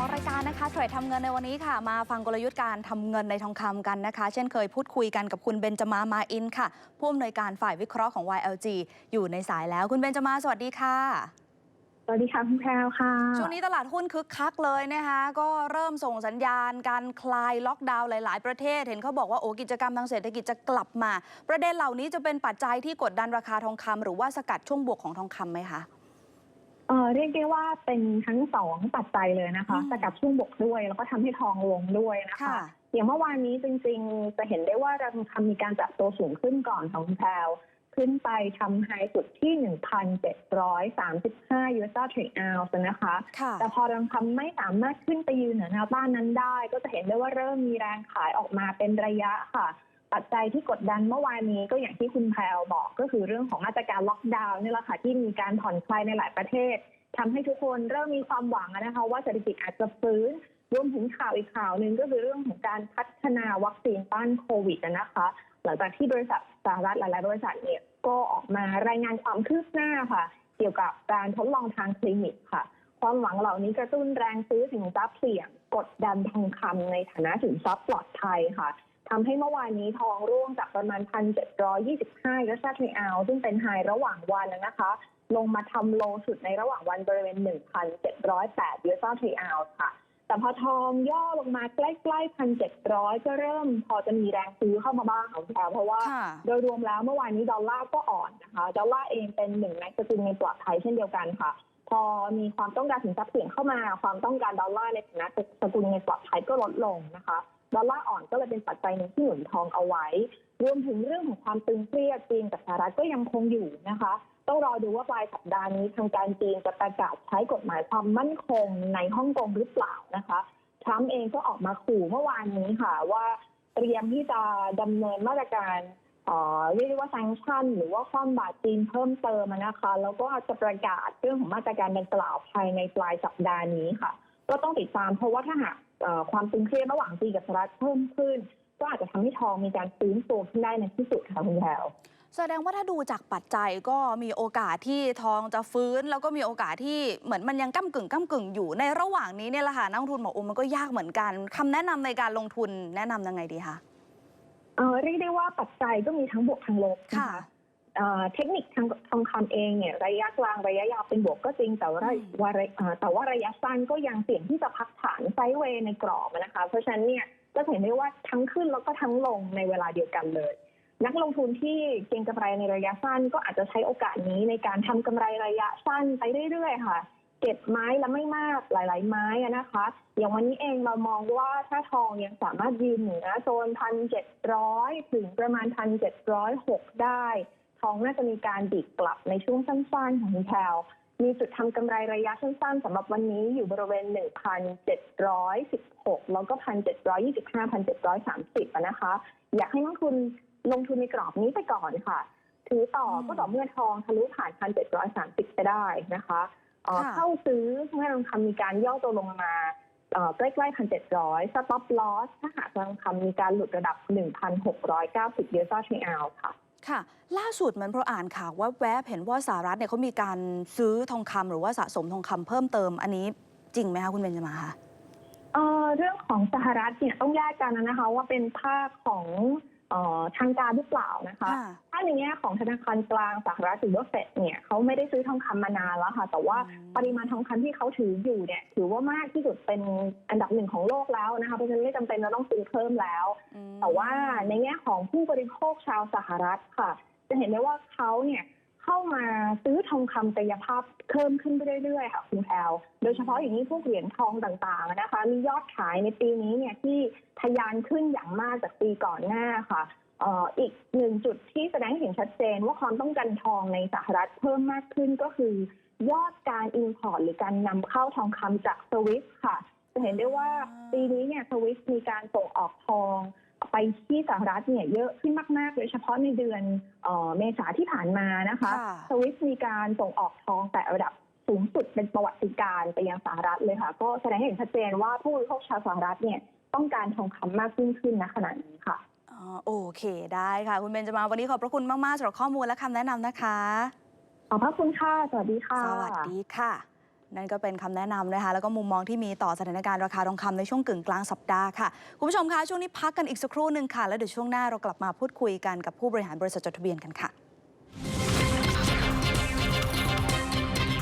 ของรายการนะคะเทรดทำเงินในวันนี้ค่ะ มาฟังกลยุทธ์การทำเงินในทองคำกันนะคะ เช่นเคยพูดคุยกันกับคุณเบนจมามาอินค่ะผู้อำนวยการฝ่ายวิเคราะห์ของ YLG อยู่ในสายแล้ว คุณเบนจมาสวัสดีค่ะสวัสดีค่ะคุณแพรวค่ะช่วงนี้ตลาดหุ้นคึกคักเลยนะคะก็เริ่มส่งสัญญาณการคลายล็อกดาวน์หลาย ๆ ประเทศ เห็นเขาบอกว่าโอ้กิจกรรมทางเศรษฐกิจจะกลับมา ประเด็นเหล่านี้จะเป็นปัจจัยที่กดดันราคาทองคำหรือว่าสกัดช่วงบวกของทองคำไหมคะ เอ่อเรียกได้ว่าเป็นทั้งสองปัจจัยเลยนะคะอืม สกัดช่วงบกด้วย แล้วก็ทำให้ทองลงด้วยนะคะ ค่ะ อย่างเมื่อวานนี้จริงๆ จะเห็นได้ว่าราคามีการปรับตัวสูงขึ้นก่อนของคุณแพรวขึ้นไปทำไฮสุดที่ 1,735 US dollar trade ounce นะคะ ค่ะ แต่พอราคาไม่สามารถขึ้นไปยืนเหนือแนวต้านนั้นได้ ก็จะเห็นได้ว่าเริ่มมีแรงขายออกมาเป็นระยะค่ะ ปัจจัยที่กดดันเมื่อวานนี้ก็อย่างที่คุณแพรวบอกก็คือเรื่องของมาตรการล็อกดาวน์นี่แหละค่ะที่มีการผ่อนคลายในหลายประเทศทำให้ทุกคนเริ่มมีความหวังนะคะว่าเศรษฐกิจอาจจะฟื้นรวมถึงข่าวอีกข่าวหนึ่งก็คือเรื่องของการพัฒนาวัคซีนต้านโควิดนะคะ หลังจากที่บริษัทสหรัฐหลาย ๆ บริษัทเนี่ยก็ออกมารายงานความคืบหน้าค่ะ เกี่ยวกับการทดลองทางคลินิกค่ะ ความหวังเหล่านี้กระตุ้นแรงซื้อสินทรัพย์เสี่ยง กดดันทองคำในฐานะสินทรัพย์ปลอดภัยค่ะ ทำให้เมื่อวานนี้ทองร่วงจากประมาณ 1,725รัชาทรีอาวซึ่งเป็นไฮระหว่างวันนะคะ ลงมาทำโลสุดในระหว่างวันบริเวณ 1,708ยูเอสทรีอาวค่ะ แต่พอทองย่อลงมาใกล้ๆ1,700ก็เริ่มพอจะมีแรงซื้อเข้ามาบ้างของแถวเพราะว่าค่ะโดยรวมแล้วเมื่อวานนี้ดอลลาร์ก็อ่อนนะคะ ดอลลาร์เองเป็นหนึ่งในสกุลเงินปลอดภัยเช่นเดียวกันค่ะพอมีความต้องการสินทรัพย์เสี่ยงเข้ามา ความต้องการดอลลาร์ในฐานะสกุลเงินปลอดภัยก็ลดลงนะคะ ดอลลาร์อ่อนก็เลยเป็นปัจจัยหนึ่งที่หนุนทองเอาไว้ รวมถึงเรื่องของความตึงเครียดจีนกับสหรัฐก็ยังคงอยู่นะคะ ต้องรอดูว่าปลายสัปดาห์นี้ทางการจีนจะประกาศใช้กฎหมายความมั่นคงในฮ่องกงหรือเปล่านะคะทรัมป์เองก็ออกมาขู่เมื่อวานนี้ค่ะว่าเตรียมที่จะดำเนินมาตรการเอ่อเรียกว่าแซงชั่น หรือว่าความบาดจีนเพิ่มเติมนะคะ แล้วก็จะประกาศเรื่องของมาตรการดังกล่าวภายในปลายสัปดาห์นี้ค่ะ ก็ต้องติดตามเพราะว่าถ้าหากเอ่อความตึงเครียดระหว่างจีนกับสหรัฐเพิ่มขึ้น ก็อาจจะทำให้ทองมีการฟื้นตัวขึ้นได้ในที่สุดค่ะคุณแพรวแสดงว่าถ้าดูจากปัจจัยก็มีโอกาสที่ทองจะฟื้น แล้วก็มีโอกาสที่เหมือนมันยังก้ากึ่งก้ากึ่งอยู่ในระหว่างนี้เนี่ยแหละค่ะนักลงทุนบอกโอ้มันก็ยากเหมือนกันคำแนะนำในการลงทุนแนะนำยังไงดีคะเอ่อเรียกได้ว่าปัจจัยก็มีทั้งบวกทั้งลบนค่ะ เอ่อเทคนิคทางทองคำเองเนี่ยระยะกลางระยะยาวเป็นบวกก็จริง แต่ว่าอืมว่าระเอ่อแต่ว่าระยะสั้นก็ยังเสี่ยงที่จะพักฐานไซด์เวย์ในกรอบนะคะ เพราะฉะนั้นเนี่ยก็เห็นได้ว่าทั้งขึ้นแล้วก็ทั้งลงในเวลาเดียวกันเลย นักลงทุนที่เก็งกำไรในระยะสั้นก็อาจจะใช้โอกาสนี้ในการทำกำไรระยะสั้นไปเรื่อยๆ ค่ะเก็บไม้ละไม่มากหลาย ๆ ไม้อะนะคะ อย่างวันนี้เองเรามองว่าถ้าทองยังสามารถยืนเหนือโซนพันเจ็ดร้อยถึงประมาณพันเจ็ดร้อยหกได้ ทองน่าจะมีการดิดกลับในช่วงสั้นๆของคุณแพลวมีจุดทำกำไรระยะสั้นๆสำหรับวันนี้อยู่บริเวณ 1,716 แล้วก็ 1,725 1,730อะนะคะ อยากให้นักทุนลงทุนในกรอบนี้ไปก่อนค่ะ ถือต่อก็ต่อเมื่อทองทะลุผ่าน 1,730 ไปได้นะคะเอ่อค่ะเข้าซื้อเมื่อทองคำมีการย่อตัวลงมาเอ่อใกล้ๆ1,700 stop loss ถ้าหากทองคำมีการหลุดระดับ1,690เยนต่อทรีออนค่ะ ค่ะ ล่าสุดเหมือนเราอ่านข่าวว่าแวบเห็นว่าสหรัฐเนี่ยเขามีการซื้อทองคำหรือว่าสะสมทองคำเพิ่มเติมอันนี้จริงไหมคะคุณเบนจมาคะเเรื่องของสหรัฐเนี่ยต้องแยกกันนะคะ ว่าเป็นภาคของ ทางการหรือเปล่านะคะค่ะถ้าในแง่ของธนาคารกลางสหรัฐหรือว่าเฟดเนี่ยเขาไม่ได้ซื้อทองคำมานานแล้วค่ะ แต่ว่าอืมปริมาณทองคำที่เขาถืออยู่เนี่ย ถือว่ามากที่สุดเป็นอันดับหนึ่งของโลกแล้วนะคะ เพราะฉะนั้นไม่จำเป็นจะต้องซื้อเพิ่มแล้วอืมแต่ว่าในแง่ของผู้บริโภคชาวสหรัฐค่ะ จะเห็นได้ว่าเขาเนี่ย เข้ามาซื้อทองคำกายภาพเพิ่มขึ้นไปเรื่อยๆค่ะคุณแพลวโดยเฉพาะอย่างนี้พวกเหรียญทองต่างๆนะคะมียอดขายในปีนี้เนี่ยที่ทะยานขึ้นอย่างมากจากปีก่อนหน้าค่ะอีกหนึ่งจุดที่แสดงเห็นชัดเจนว่าความต้องการทองในสหรัฐเพิ่มมากขึ้นก็คือยอดการอินพอร์ตหรือการนำเข้าทองคำจากสวิสค่ะ จะเห็นได้ว่าปีนี้เนี่ยสวิสมีการส่งออกทอง ไปที่สหรัฐเนี่ยเยอะขึ้นมากๆ โดยเฉพาะในเดือนเอ่อเมษาที่ผ่านมานะคะค่ะสวิสมีการส่งออกทองแต่ระดับสูงสุดเป็นประวัติการณ์ไปยังสหรัฐเลยค่ะ ก็แสดงให้เห็นชัดเจนว่าผู้บริโภคชาวสหรัฐเนี่ยต้องการทองคำมากยิ่งขึ้นณขณะนี้ค่ะอ๋อโอเคได้ค่ะ คุณเบนจมาวันนี้ขอบพระคุณมาก ๆสำหรับข้อมูลและคำแนะนำนะคะ ขอบพระคุณค่ะ สวัสดีค่ะ สวัสดีค่ะ นั่นก็เป็นคำแนะนำนะคะแล้วก็มุมมองที่มีต่อสถานการณ์ราคาทองคำในช่วงกึ่งกลางสัปดาห์ค่ะ คุณผู้ชมคะช่วงนี้พักกันอีกสักครู่หนึ่งค่ะ แล้วเดี๋ยวช่วงหน้าเรากลับมาพูดคุยกันกับผู้บริหารบริษัทจดทะเบียนกันค่ะ